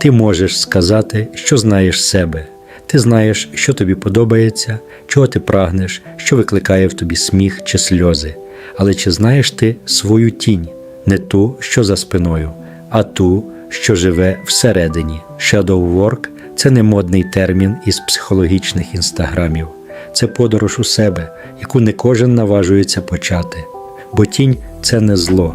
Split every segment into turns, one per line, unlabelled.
Ти можеш сказати, що знаєш себе. Ти знаєш, що тобі подобається, чого ти прагнеш, що викликає в тобі сміх чи сльози. Але чи знаєш ти свою тінь, не ту, що за спиною, а ту, що живе всередині? Shadow work – це не модний термін із психологічних інстаграмів. Це подорож у себе, яку не кожен наважується почати. Бо тінь це не зло,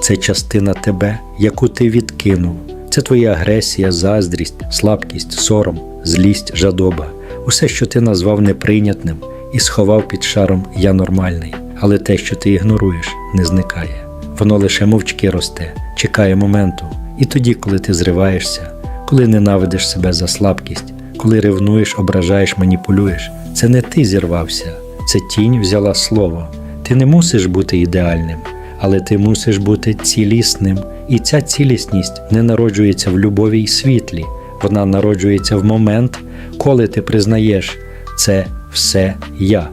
це частина тебе, яку ти відкинув. Це твоя агресія, заздрість, слабкість, сором, злість, жадоба, усе, що ти назвав неприйнятним і сховав під шаром Я нормальний. Але те, що ти ігноруєш, не зникає. Воно лише мовчки росте, чекає моменту. І тоді, коли ти зриваєшся, коли ненавидиш себе за слабкість, коли ревнуєш, ображаєш, маніпулюєш, це не ти зірвався, це тінь взяла слово. Ти не мусиш бути ідеальним, але ти мусиш бути цілісним. І ця цілісність не народжується в любові й світлі, вона народжується в момент, коли ти признаєш це все я.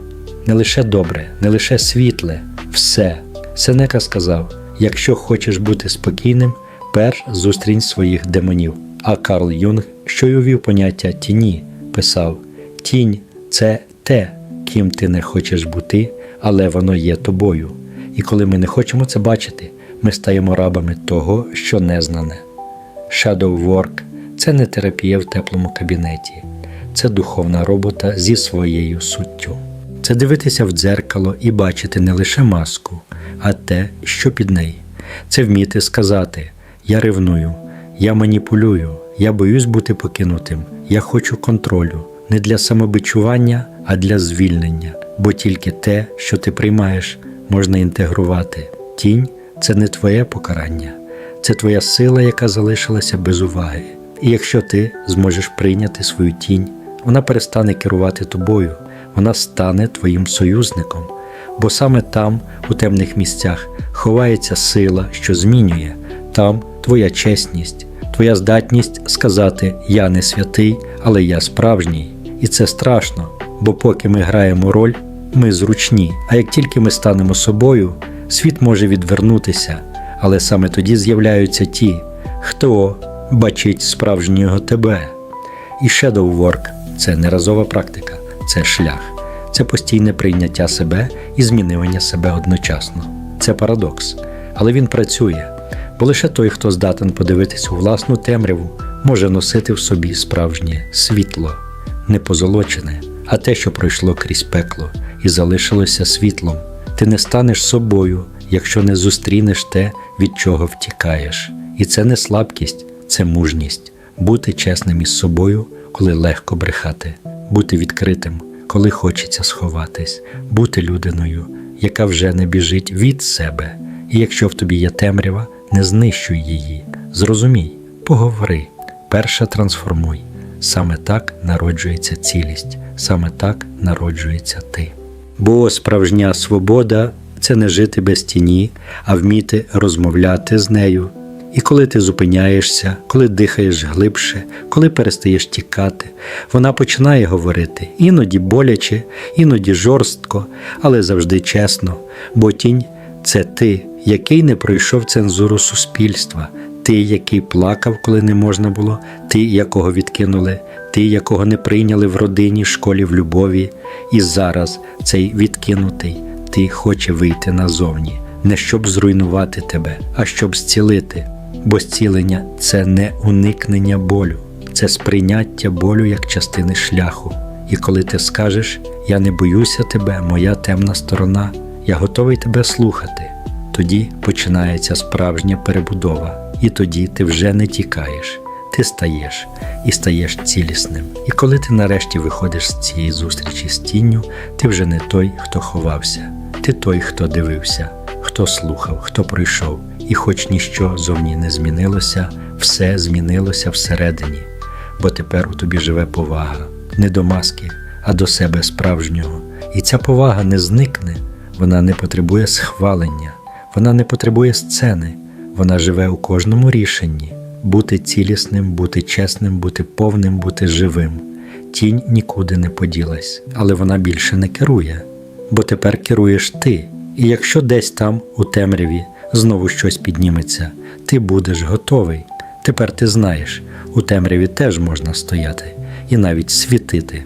Не лише добре, не лише світле, все. Сенека сказав: якщо хочеш бути спокійним, перш зустрінь своїх демонів. А Карл Юнг, що й увів поняття тіні, писав: Тінь це те, ким ти не хочеш бути, але воно є тобою. І коли ми не хочемо це бачити, ми стаємо рабами того, що незнане. Shadow Work – це не терапія в теплому кабінеті, це духовна робота зі своєю суттю. Це дивитися в дзеркало і бачити не лише маску, а те, що під нею. Це вміти сказати: Я ревную, я маніпулюю, я боюсь бути покинутим, я хочу контролю не для самобичування, а для звільнення, бо тільки те, що ти приймаєш, можна інтегрувати. Тінь це не твоє покарання, це твоя сила, яка залишилася без уваги. І якщо ти зможеш прийняти свою тінь, вона перестане керувати тобою, вона стане твоїм союзником. Бо саме там, у темних місцях, ховається сила, що змінює, там твоя чесність, твоя здатність сказати Я не святий, але я справжній. І це страшно, бо поки ми граємо роль, ми зручні. А як тільки ми станемо собою, світ може відвернутися, але саме тоді з'являються ті, хто бачить справжнього тебе. І Shadow Work – це не разова практика, це шлях, це постійне прийняття себе і змінювання себе одночасно. Це парадокс, але він працює, бо лише той, хто здатен подивитись у власну темряву, може носити в собі справжнє світло, не позолочене, а те, що пройшло крізь пекло і залишилося світлом. Ти не станеш собою, якщо не зустрінеш те, від чого втікаєш. І це не слабкість, це мужність бути чесним із собою, коли легко брехати, бути відкритим, коли хочеться сховатись, бути людиною, яка вже не біжить від себе. І якщо в тобі є темрява, не знищуй її. Зрозумій, поговори, перше трансформуй. Саме так народжується цілість, саме так народжується ти. Бо справжня свобода це не жити без тіні, а вміти розмовляти з нею. І коли ти зупиняєшся, коли дихаєш глибше, коли перестаєш тікати, вона починає говорити іноді боляче, іноді жорстко, але завжди чесно, бо тінь це ти, який не пройшов цензуру суспільства, ти, який плакав, коли не можна було, ти, якого відкинули, ти, якого не прийняли в родині, школі, в любові, і зараз цей відкинутий, ти хоче вийти назовні, не щоб зруйнувати тебе, а щоб зцілити. Бо зцілення це не уникнення болю, це сприйняття болю як частини шляху. І коли ти скажеш Я не боюся тебе, моя темна сторона, я готовий тебе слухати, тоді починається справжня перебудова, і тоді ти вже не тікаєш, ти стаєш і стаєш цілісним. І коли ти нарешті виходиш з цієї зустрічі з тінню, ти вже не той, хто ховався, ти той, хто дивився, хто слухав, хто пройшов. І хоч ніщо зовні не змінилося, все змінилося всередині, бо тепер у тобі живе повага. Не до маски, а до себе справжнього. І ця повага не зникне, вона не потребує схвалення, вона не потребує сцени, вона живе у кожному рішенні бути цілісним, бути чесним, бути повним, бути живим. Тінь нікуди не поділась, але вона більше не керує, бо тепер керуєш ти. І якщо десь там, у темряві, знову щось підніметься, ти будеш готовий. Тепер ти знаєш, У темряві теж можна стояти і навіть світити.